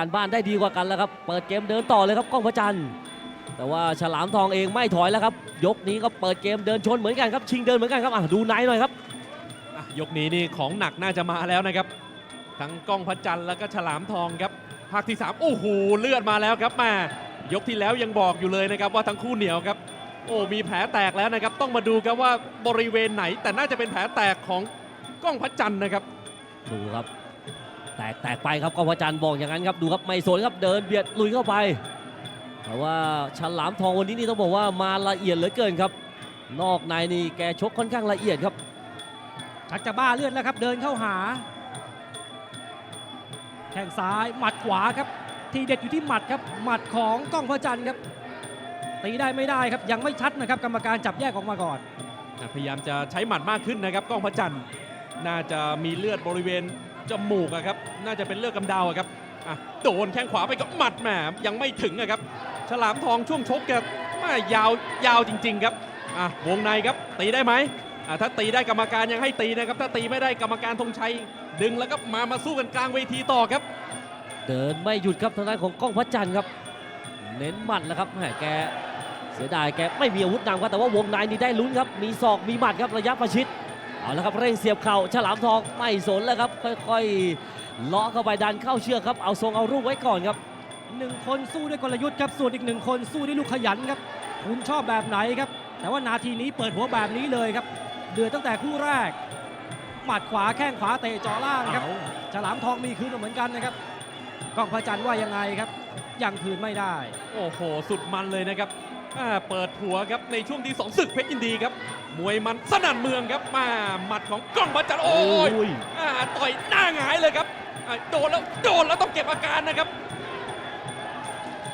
การบ้านได้ดีกว่ากันแล้วครับ เปิดเกมเดินต่อเลยครับกล้องพระจันทร์ แต่ว่าฉลามทองเองไม่ถอยแล้วครับ ยกนี้ก็เปิดเกมเดินชนเหมือนกันครับ ชิงเดินเหมือนกันครับอะดูไนท์หน่อยครับ อะยกนี้นี่ของหนักน่าจะมาแล้วนะครับ ทั้งกล้องพระจันทร์แล้วก็ฉลามทองครับภาคที่3โอ้โหเลือดมาแล้วครับแมายกที่แล้วยังบอกอยู่เลยนะครับว่าทั้งคู่เหนียวครับโอ้มีแผลแตกแล้วนะครับ ต้องมาดูครับว่าบริเวณไหน แต่น่าจะเป็นแผลแตกของกล้องพระจันทร์นะครับ ดูครับ แตกแตกไปครับกล้องพระจันทร์บอกอย่างนั้นครับดูครับไม่สนครับเดินเบียดลุยเข้าไป แต่ว่าฉลามทองวันนี้นี่ต้องบอกว่ามาละเอียดเหลือเกินครับ นอกในนี่แกชกค่อนข้างละเอียดครับชักจะบ้าเลือดแล้วครับ เดินเข้าหา แข้งซ้ายหมัดขวาครับ ทีเด็ดอยู่ที่หมัดครับ หมัดของกล้องพระจันทร์ครับตีได้ไม่ได้ครับยังไม่ชัดนะครับ กรรมการจับแยกออกมาก่อน พยายามจะใช้หมัดมากขึ้นนะครับกล้องพระจันทร์น่าจะมีเลือดบริเวณ จมูกอะครับ น่าจะเป็นเลือดกำเดาอะครับอะโดนแข้งขวาไปก็หมัดแหมยังไม่ถึงอะครับ ฉลามทองช่วงชกแกม่ยาวยาวจริง ๆ ครับอะวงในครับ ตีได้ไหมอะถ้าตีได้กรรมการยังให้ตีนะครับ ถ้าตีไม่ได้กรรมการธงชัย ดึงแล้วก็มามาสู้กันกลางเวทีต่อครับ เดินไม่หยุดครับทางด้านของกล้องพระจันทร์ครับ เน้นหมัดแล้วครับแหมแกเสียดายแกไม่มีอาวุธนำครับแต่ว่าวงในนี่ได้ลุ้นครับ มีศอกมีหมัดครับระยะประชิด เอาละครับเร่งเสียบเข่าฉลามทองไม่สนแล้วครับ ค่อยๆเลาะเข้าไปดันเข้าเชือกครับเอาทรงเอารูปไว้ก่อนครับหนึ่งคนสู้ด้วยกลยุทธ์ครับส่วนอีกหนึ่งคนสู้ด้วยลูกขยันครับ คุณชอบแบบไหนครับ แต่ว่านาทีนี้เปิดหัวแบบนี้เลยครับ เดือดตั้งแต่คู่แรก หมัดขวาแข้งขวาเตะเจ่อล่างครับฉลามทองมีคืนมาเหมือนกันนะครับกล้องพระจันทร์ว่ายังไงครับยังคืนไม่ได้ โอ้โห สุดมันเลยนะครับ อ่าเปิดหัวครับในช่วงที่สองศึกเพชรยินดีครับ มวยมันสนั่นเมืองครับมาหมัดของกล้องพระจันทร์โอ้ยโอ้ย อ่าต่อยหน้าหงายเลยครับอ่าโดนแล้วโดนแล้วต้องเก็บอาการนะครับ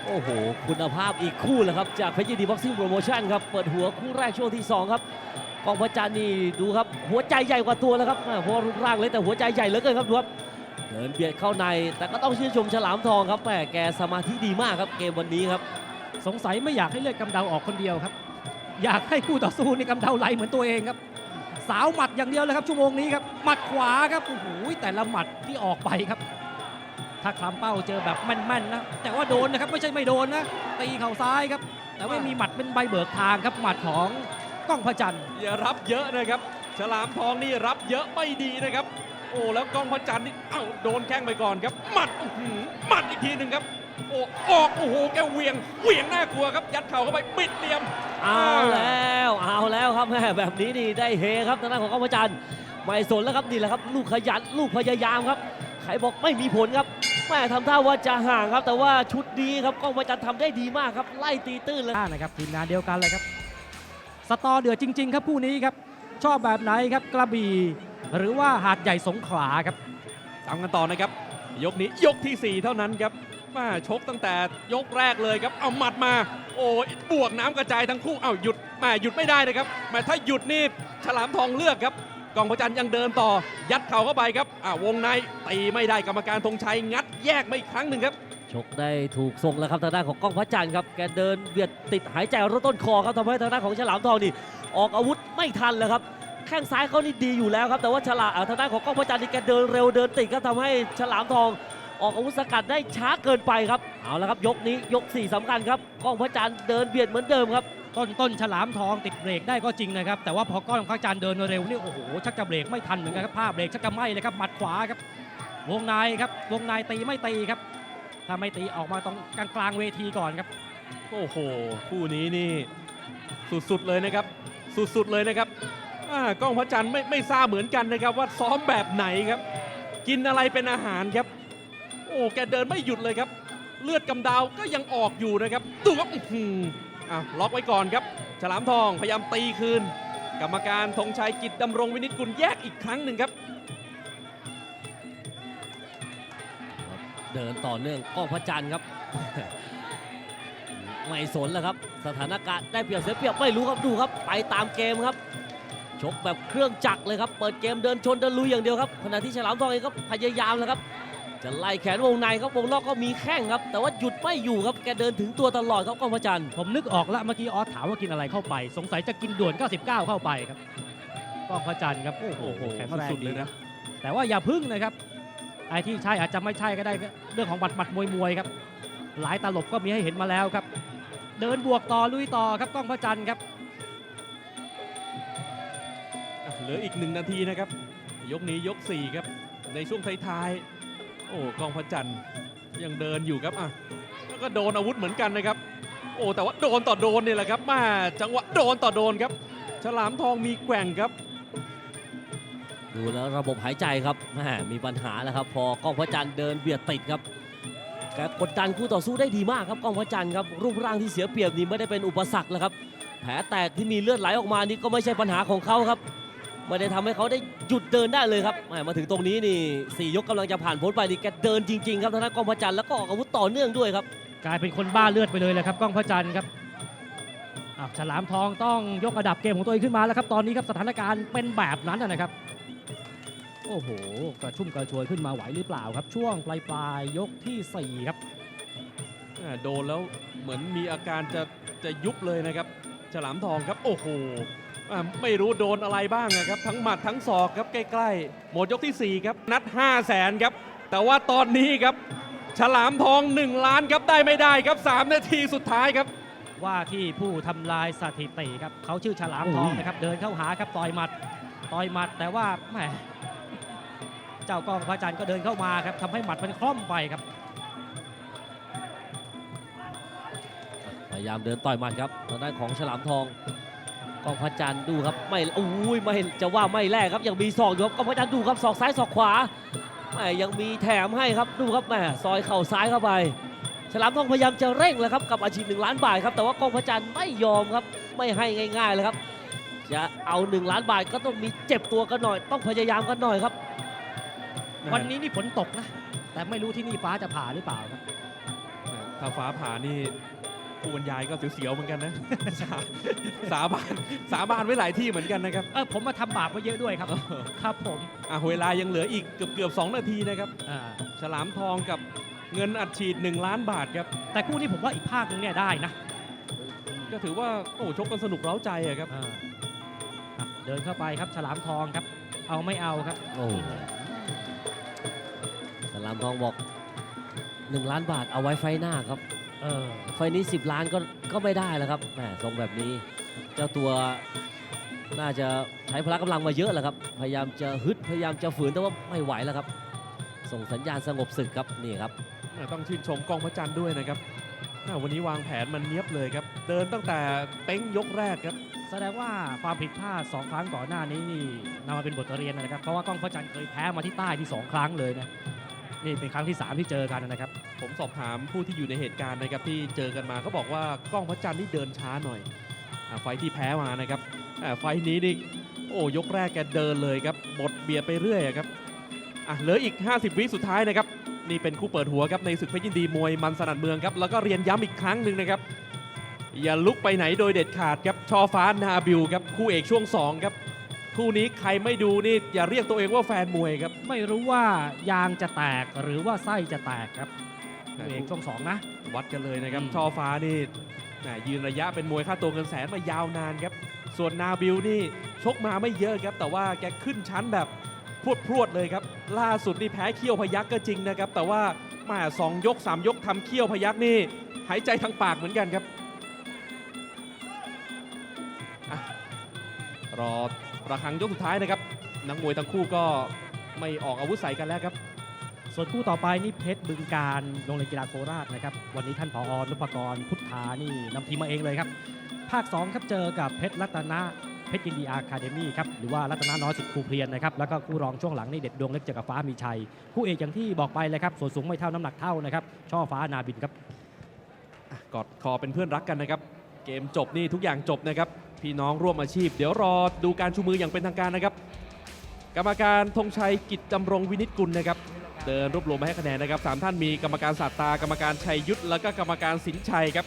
โอ้โห คุณภาพอีกคู่เลยครับ จากเพชรยินดีบ็อกซิ่งโปรโมชั่นครับ เปิดหัวคู่แรกช่วงที่ 2 ครับกองพระจันทร์นี่ดูครับ หัวใจใหญ่กว่าตัวแล้วครับอ่าเพราะว่ารูปร่างเล็กแต่หัวใจใหญ่เหลือเกินครับดูครับเดินเบียดเข้าใน แต่ก็ต้องชื่นชมฉลามทองครับแหมแกสมาธิดีมากครับเกมวันนี้ครับ สงสัยไม่อยากให้เลือดกำเดาออกคนเดียวครับ อยากให้คู่ต่อสู้ในกำเดาไหลเหมือนตัวเองครับ สาวหมัดอย่างเดียวเลยครับชั่วโมงนี้ครับหมัดขวาครับโอ้โหแต่ละหมัดที่ออกไปครับ ถ้าคลำเป้าเจอแบบแม่นๆนะแต่ว่าโดนนะครับไม่ใช่ไม่โดนนะตีเข่าซ้ายครับ แต่ว่ามีหมัดเป็นใบเบิกทางครับหมัดของก้องพระจันทร์อย่ารับเยอะนะครับ ฉลามทองนี่รับเยอะไม่ดีนะครับ โอ้แล้วก้องพระจันทร์นี่เอ้าโดนแข้งไปก่อนครับหมัดหมัดอีกทีหนึ่งครับ โอ้ออกโอ้โหแกเหวียงเหวียงน่ากลัวครับ ยัดเข่าเข้าไปปิดเหลี่ยมเอาแล้วเอาแล้วครับแม่แบบนี้นี่ได้เฮครับทางด้านของกองพระจันทร์ไม่สนแล้วครับนี่แหละครับ ลูกขยันลูกพยายามครับใครบอกไม่มีผลครับแม่ทำท่าว่าจะห่างครับ แต่ว่าชุดนี้ครับกองพระจันทร์ทำได้ดีมากครับ ไล่ตีตื้นเลยนะครับทีมงานเดียวกันเลยครับ สตอเดือดจริง ๆ ครับคู่นี้ครับ ชอบแบบไหนครับกระบี่หรือว่าหาดใหญ่สงขลาครับตามกันต่อนะครับ ยกนี้ยกทีสี่4 เท่านั้นครับ มาชกตั้งแต่ยกแรกเลยครับ เอาหมัดมา โอ้ยบวกน้ำกระจายทั้งคู่ เอาหยุดมาหยุดไม่ได้นะครับมาถ้าหยุดนี่ฉลามทองเลือกครับกองพระจันทร์ยังเดินต่อ ยัดเข่าเข้าไปครับอ่าวงในตีไม่ได้กรรมการธงชัยงัดแยกมาอีกครั้งหนึ่งครับ ชกได้ถูกทรงแล้วครับทางด้านของกองพระจันทร์ครับแกเดินเบียดติดหายใจรถต้นคอครับทำให้ทางด้านของฉลามทองนี่ออกอาวุธไม่ทันเลยครับแข้งซ้ายเขานี่ดีอยู่แล้วครับแต่ว่าฉลามทางด้านของกองพระจันทร์นี่แกเดินเร็วเดินติดก็ทำให้ฉลามทอง ออกอาวุธสกัดได้ช้าเกินไปครับ เอาละครับยกนี้ยกสี่สำคัญครับกล้องพระจันทร์เดินเบียดเหมือนเดิมครับ ต้นต้นฉลามทองติดเบรกได้ก็จริงนะครับ แต่ว่าพอก้อนของพระจันทร์เดินเร็วนี่โอ้โหชักจะเบรกไม่ทันเหมือนกันครับผ้าเบรกชักจะไหม้เลยครับหมัดขวาครับ วงในครับวงในตีไม่ตีครับ ถ้าไม่ตีออกมาตรงกลางกลางๆเวทีก่อนครับ โอ้โหคู่นี้นี่สุดๆเลยนะครับ สุดๆเลยนะครับอ่ากล้องพระจันทร์ไม่ไม่ทราบเหมือนกันนะครับว่าซ้อมแบบไหนครับ กินอะไรเป็นอาหารครับโอ้แกเดินไม่หยุดเลยครับ เลือดกำดาวก็ยังออกอยู่นะครับดูครับอื้อะล็อกไว้ก่อนครับ ฉลามทองพยายามตีคืน กรรมการธงชัยกิจดำรงวินิจกุลแยกอีกครั้งหนึ่งครับ เดินต่อเนื่องกล้องพระจันทร์ครับ ไม่สนแล้วครับ สถานการณ์ได้เปรียบเสียเปรียบไม่รู้ครับดูครับ ไปตามเกมครับ ชกแบบเครื่องจักรเลยครับ เปิดเกมเดินชนเดินลุยอย่างเดียวครับขณะที่ฉลามทองเองก็พยายามแล้วครับ จะไล่แขนวงในครับวงนอกก็มีแข้งครับ แต่ว่าหยุดไม่อยู่ครับแกเดินถึงตัวตลอดครับกล้องพระจันทร์ผมนึกออกแล้วเมื่อกี้ออสถามว่ากินอะไรเข้าไป สงสัยจะกินด่วน 99 เข้าไปครับก้องพระจันทร์ครับโอ้โหโอ้โหแข็งแรงสุดๆดีเลยนะนะแต่ว่าอย่าพึ่งนะครับไอ้ที่ใช่อาจจะไม่ใช่ก็ได้เรื่องของบัตรหมัดมวยมวยครับ หลายตลบก็มีให้เห็นมาแล้วครับ เดินบวกต่อลุยต่อครับกล้องพระจันทร์ครับอะเหลืออีกหนึ่งนาทีนะครับ ยกนี้ยก4ครับในช่วงท้ายๆ โอ้กองพระจันทร์ยังเดินอยู่ครับอะแล้วก็โดนอาวุธเหมือนกันนะครับ โอ้แต่ว่าโดนต่อโดนเนี่ยแหละครับมาจังหวะโดนต่อโดนครับ ฉลามทองมีแกว่งครับ ดูแล้วระบบหายใจครับแหมมีปัญหาแล้วครับ พอกล้องพระจันทร์เดินเบียดติดครับแกกดดันคู่ต่อสู้ได้ดีมากครับกล้องพระจันทร์ครับรูปร่างที่เสียเปรียบนี่ไม่ได้เป็นอุปสรรคแล้วครับ แผลแตกที่มีเลือดไหลออกมานี่ก็ไม่ใช่ปัญหาของเขาครับ ไม่ได้ทำให้เขาได้หยุดเดินได้เลยครับแหมมาถึงตรงนี้นี่สี่ยกกำลังจะผ่านพ้นไปนี่แกเดินจริงๆ ครับทางด้านกล้องพระจันทร์แล้วก็ออกอาวุธต่อเนื่องด้วยครับ กลายเป็นคนบ้าเลือดไปเลยแหละครับกล้องพระจันทร์ครับอ้าวฉลามทองต้องยกระดับเกมของตัวเองขึ้นมาแล้วครับตอนนี้ครับสถานการณ์เป็นแบบนั้นนะนะครับ โอ้โหกระชุ่มกระชวยขึ้นมาไหวหรือเปล่าครับ ช่วงปลายปลายๆยกทีสี่4ครับอ่าโดนแล้วเหมือนมีอาการจะจะยุบเลยนะครับ ฉลามทองครับโอ้โหอ่าไม่รู้โดนอะไรบ้างนะครับ ทั้งหมัดทั้งศอกครับใกล้ๆ หมดยกทีสี่ 4 ครับ นัด 5 0 0แสนครับ แต่ว่าตอนนี้ครับ ฉลามทอง 1 ล้านครับได้ไม่ได้ครับ 3 นาทีสุดท้ายครับ ว่าที่ผู้ทำลายสถิติครับเขาชื่อฉลามทองโอ้ยนะครับ เดินเข้าหาครับต่อยหมัดต่อยหมัดแต่ว่าแหมเจ้ากล้องพระจันทร์ก็เดินเข้ามาครับทำให้หมัดมันคล่อมไปครับายามเดินต่อยหมัดครับทางด้านของฉลามทองกองพระจันทร์ดูครับไม่อุ้ยไม่จะว่าไม่แลกครับยังมีศอกอยู่ครับกองพระจันทร์ดูครับศอกซ้ายศอกขวาแหม่ยังมีแถมให้ครับดูครับแหม่ซอยเข่าซ้ายเข้าไป ฉลามทองพยายามจะเร่งแล้วครับกับอาชีพหนึ่งล้านบาทครับแต่ว่ากองพระจันทร์ไม่ยอมครับไม่ให้ง่ายๆเลยครับจะเอา1ล้านบาทก็ต้องมีเจ็บตัวกันหน่อย ต้องพยายามกันหน่อยครับ วันนี้นี่ฝนตกนะ แต่ไม่รู้ที่นี่ฟ้าจะผ่าหรือเปล่าครับถ้าฟ้าผ่านี่ ผู้บรรยายก็เสียวๆเหมือนกันนะ สาสาบานสาบานไว้หลายที่เหมือนกันนะครับเออผมมาทำบาปไว้เยอะด้วยครับ ครับผมอะเวลายังเหลืออีกเกือบเกือบๆสองนาทีนะครับ อ่าฉลามทองกับเงินอัดฉีด 1 ล้านบาทครับ แต่คู่นี้ผมว่าอีกภาคหนึงเนี่ยได้นะก็ถือว่าโอ้ชกกันสนุกเร้าใจอะครับ อ่าอะเดินเข้าไปครับฉลามทองครับ เอาไม่เอาครับ โอ้ฉลามทองบอก 1 ล้านบาทเอาไว้ไฟหน้าครับ เออไฟนี้ 10 ล้านก็ก็ไม่ได้แล้วครับแหมทรงแบบนี้ เจ้าตัวน่าจะใช้พละกำลังมาเยอะแล้วครับ พยายามจะฮึดพยายามจะฝืนแต่ว่าไม่ไหวแล้วครับ ส่งสัญญาณสงบศึกครับนี่ครับ ต้องชื่นชมกองพระจันทร์ด้วยนะครับอะวันนี้วางแผนมันเนียบเลยครับ เดินตั้งแต่เป้งยกแรกครับ แสดงว่าความผิดพลาดสองครั้งก่อนหน้านี้นี่นำมาเป็นบทเรียนนะครับ เพราะว่ากล้องพระจันทร์เคยแพ้มาที่ใต้ที่สองครั้งเลยนะ นี่เป็นครั้งที่สามที่เจอกันนะครับ ผมสอบถามผู้ที่อยู่ในเหตุการณ์นะครับที่เจอกันมาเขาบอกว่ากล้องพระจันทร์นี่เดินช้าหน่อยอาไฟที่แพ้มานะครับอ่าไฟนี้นี่โอ้ยกแรกแกเดินเลยครับบดเบียดไปเรื่อยอะครับอะเหลืออีก 50 วิสุดท้ายนะครับ นี่เป็นคู่เปิดหัวครับในศึกเพชรยินดีมวยมันสนัดเมืองครับแล้วก็เรียนย้ำอีกครั้งหนึ่งนะครับ อย่าลุกไปไหนโดยเด็ดขาดครับชอฟ้านาบิวครับคู่เอกช่วงสองครับ คู่นี้ใครไม่ดูนี่อย่าเรียกตัวเองว่าแฟนมวยครับ ไม่รู้ว่ายางจะแตกหรือว่าไส้จะแตกครับคู่เอกช่วงสองนะ วัดกันเลยนะครับอืม ช่อฟ้านี่แหมยืนระยะเป็นมวยค่าตัวเงินแสนมายาวนานครับ ส่วนนาบิลนี่ชกมาไม่เยอะครับ แต่ว่าแกขึ้นชั้นแบบพรวดพรวดๆเลยครับ ล่าสุดนี่แพ้เขี้ยวพยักก็จริงนะครับ แต่ว่าแหมาสองยกสามยกทำเขี้ยวพยักนี่หายใจทางปากเหมือนกันครับอะ รอระครังยกสุดท้ายนะครับ นักมวยทั้งคู่ก็ไม่ออกอาวุธใส่กันแล้วครับ ส่วนคู่ต่อไปนี่เพชรบึงการโรงเรียนกีฬาโคราชนะครับ วันนี้ท่านผอนุพกรพุทธานี่นำทีมมาเองเลยครับ ภาค 2 ครับเจอกับเพชรรัตนะเพชรยินดีอาคาเดมี่ครับหรือว่ารัตนาน้อยสิทธิ์ครูเพลียนนะครับแล้วก็คู่รองช่วงหลังนี่เด็ดดวงเล็กเจอกับฟ้ามีชัย คู่เอกอย่างที่บอกไปเลยครับส่วนสูงไม่เท่าน้ำหนักเท่านะครับช่อฟ้านาบินครับอะกอดคอเป็นเพื่อนรักกันนะครับ เกมจบนี่ทุกอย่างจบนะครับ พี่น้องร่วมอาชีพ เดี๋ยวรอดูการชูมืออย่างเป็นทางการนะครับ กรรมการธงชัยกิจจำรงวินิจกุลนะครับ เดินรวบรวมมาให้คะแนนนะครับสามท่านมีกรรมการศาสตากรรมการชัยยุทธแล้วก็กรรมการสินชัยครับ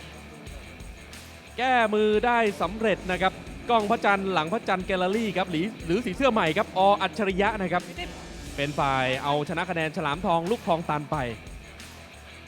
แก้มือได้สำเร็จนะครับกล้องพระจันทร์หลังพระจันทร์แกลเลอรี่ครับหรือหรือสีเสื้อใหม่ครับออัจฉริยะนะครับ เป็นฝ่ายเอาชนะคะแนนฉลามทองลูกทองตันไป